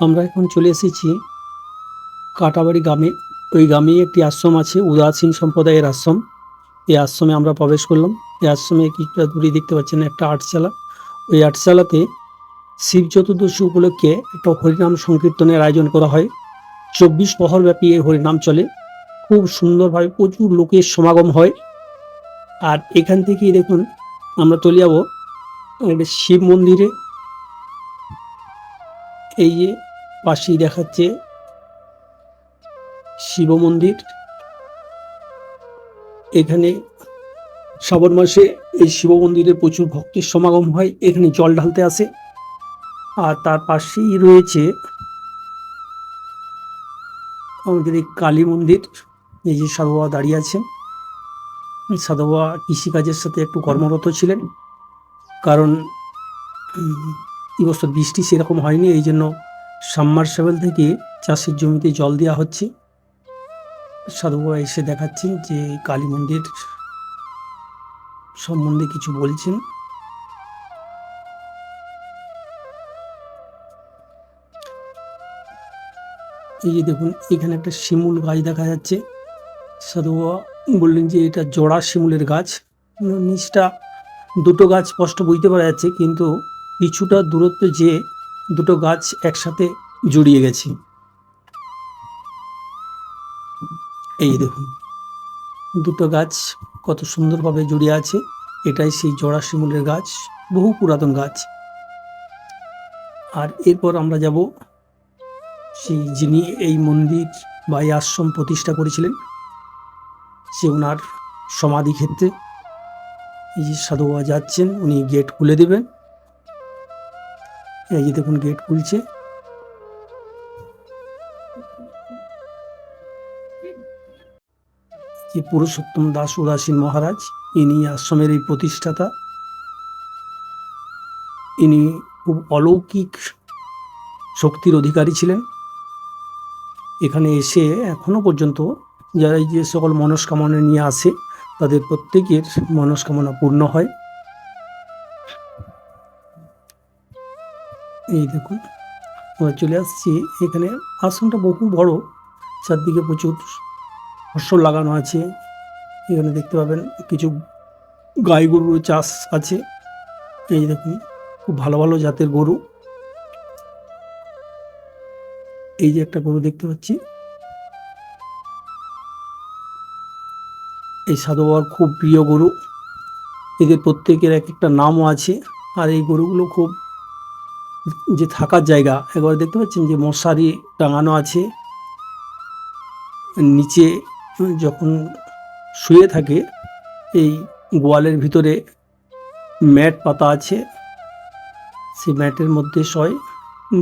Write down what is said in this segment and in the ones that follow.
আমরা এখন চলে এসেছি কাটাবাড়ি গ্রামে। ওই গ্রামেই একটি আশ্রম আছে, উদাসীন সম্প্রদায়ের আশ্রম। এই আশ্রমে আমরা প্রবেশ করলাম। এই আশ্রমে কিছুটা দূরে দেখতে পাচ্ছেন একটা আটচালা। ওই আটচালাতে শিব চতুর্দশী উপলক্ষে একটা হরিনাম সংকীর্তনের আয়োজন করা হয়। চব্বিশ প্রহরব্যাপী এই হরিনাম চলে। খুব সুন্দরভাবে প্রচুর লোকের সমাগম হয়। আর এখান থেকেই দেখুন, আমরা চলে যাব শিব মন্দিরে। এই যে পাশেই দেখাচ্ছে শিব মন্দির। এখানে শ্রাবণ মাসে এই শিব মন্দিরে প্রচুর ভক্তের সমাগম হয় এখানে জল ঢালতে আসে। আর তার পাশেই রয়েছে আমাদের এই কালী মন্দির এই যে সাধু বাবা দাঁড়িয়ে আছেন। সাধু বাবা কৃষিকাজের সাথে একটু কর্মরত ছিলেন কারণ উম, এই বছর বৃষ্টি সেরকম হয়নি এই জন্য সাবমার্সেবল থেকে চাষের জমিতে জল দেওয়া হচ্ছে। সাধু বাবা এসে দেখাচ্ছেন যে কালী মন্দির সম্বন্ধে কিছু বলছেন। এই যে দেখুন, এখানে একটা শিমুল গাছ দেখা যাচ্ছে। সাধু বাবা বললেন যে এটা জোড়া শিমুলের গাছ। নিচটা দুটো গাছ স্পষ্ট বুঝতে পারা যাচ্ছে, কিন্তু কিছুটা দূরত্ব যে দুটো গাছ একসাথে জড়িয়ে গেছি। এই দেখুন, দুটো গাছ কত সুন্দরভাবে জড়িয়ে আছে। এটাই সেই জোড়া শিমুলের গাছ, বহু পুরাতন গাছ। আর এরপর আমরা যাব সেই যিনি এই মন্দির বা এই আশ্রম প্রতিষ্ঠা করেছিলেন, সে ওনার সমাধি ক্ষেত্রে। এই যে সাধু বাবা যাচ্ছেন, উনি গেট খুলে দেবেন। এই যে দেখুন গেট খুলছে। যে পুরুষোত্তম দাস উদাসীন মহারাজ, ইনি আশ্রমের এই প্রতিষ্ঠাতা। ইনি খুব অলৌকিক শক্তির অধিকারী ছিলেন। এখানে এসে এখনও পর্যন্ত যারা যে সকল মনস্কামনা নিয়ে আসে, তাদের প্রত্যেকের মনস্কামনা পূর্ণ হয়। এই দেখুন, আমরা চলে আসছি। এখানে আসনটা বহু বড়, চারদিকে প্রচুর ফসল লাগানো আছে। এখানে দেখতে পাবেন কিছু গাই গরুর চাষ আছে। এই দেখুন, খুব ভালো ভালো জাতের গরু। এই যে একটা গরু দেখতে পাচ্ছি। এই সাধু বাবার খুব প্রিয় গরু। এদের প্রত্যেকের এক একটা নামও আছে। আর এই গরুগুলো খুব যে থাকার জায়গা, একবার দেখতে পাচ্ছেন যে মশারি টাঙানো আছে। নিচে যখন শুয়ে থাকে, এই গোয়ালের ভিতরে ম্যাট পাতা আছে। সেই ম্যাটের মধ্যে শয়,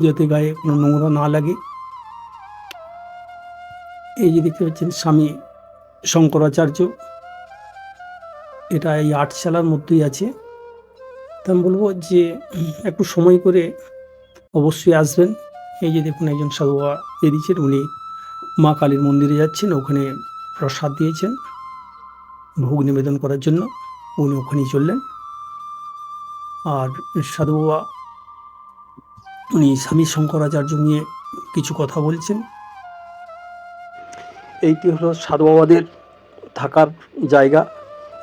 যাতে গায়ে কোনো নোংরা না লাগে। এই যে দেখতে পাচ্ছেন স্বামী শঙ্করাচার্য। এটা এই আটশালার মধ্যেই আছে। তা আমি বলব যে একটু সময় করে অবশ্যই আসবেন। এই যে দেখুন একজন সাধু বাবা উনি মা কালীর মন্দিরে যাচ্ছেন, ওখানে প্রসাদ দিয়েছেন ভোগ নিবেদন করার জন্য, উনি ওখানেই চললেন। আর সাধু বাবা উনি স্বামী শঙ্করাচার্য নিয়ে কিছু কথা বলছেন। এইটি হলো সাধু বাবাদের থাকার জায়গা।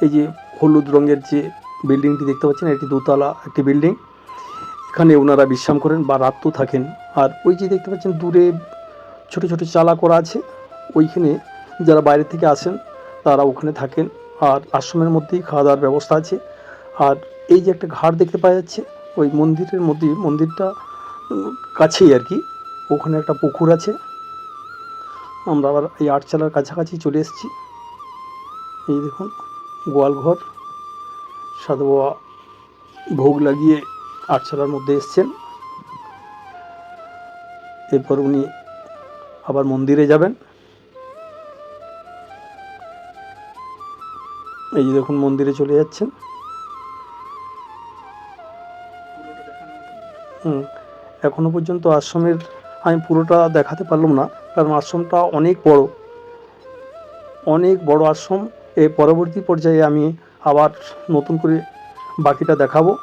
এই যে হলুদ রঙের যে বিল্ডিংটি দেখতে পাচ্ছেন, এটি দোতলা একটি বিল্ডিং। এখানে ওনারা বিশ্রাম করেন বা রাত্র থাকেন। আর ওই যে দেখতে পাচ্ছেন দূরে ছোট ছোট চালা করা আছে, ওইখানে যারা বাইরে থেকে আসেন তারা ওখানে থাকেন। আর আশ্রমের মধ্যেই খাওয়া দাওয়ার ব্যবস্থা আছে। আর এই যে একটা ঘাট দেখতে পাওয়া যাচ্ছে, ওই মন্দিরের মধ্যে, মন্দিরটা কাছেই আর কি, ওখানে একটা পুকুর আছে। আমরা আবার এই আটচালার কাছাকাছি চলে এসেছি। এই দেখুন, গোয়ালঘর সাধু ভোগ লাগিয়ে আটচালার মধ্যে এসছেন। এরপর উনি আবার মন্দিরে যাবেন। এই যে দেখুন, মন্দিরে চলে যাচ্ছেন। হুম, এখনও পর্যন্ত আশ্রমের, আমি পুরোটা দেখাতে পারলাম না, কারণ আশ্রমটা অনেক বড়। অনেক বড় আশ্রম। এর পরবর্তী পর্যায়ে আমি আবার নতুন করে বাকিটা দেখাবো।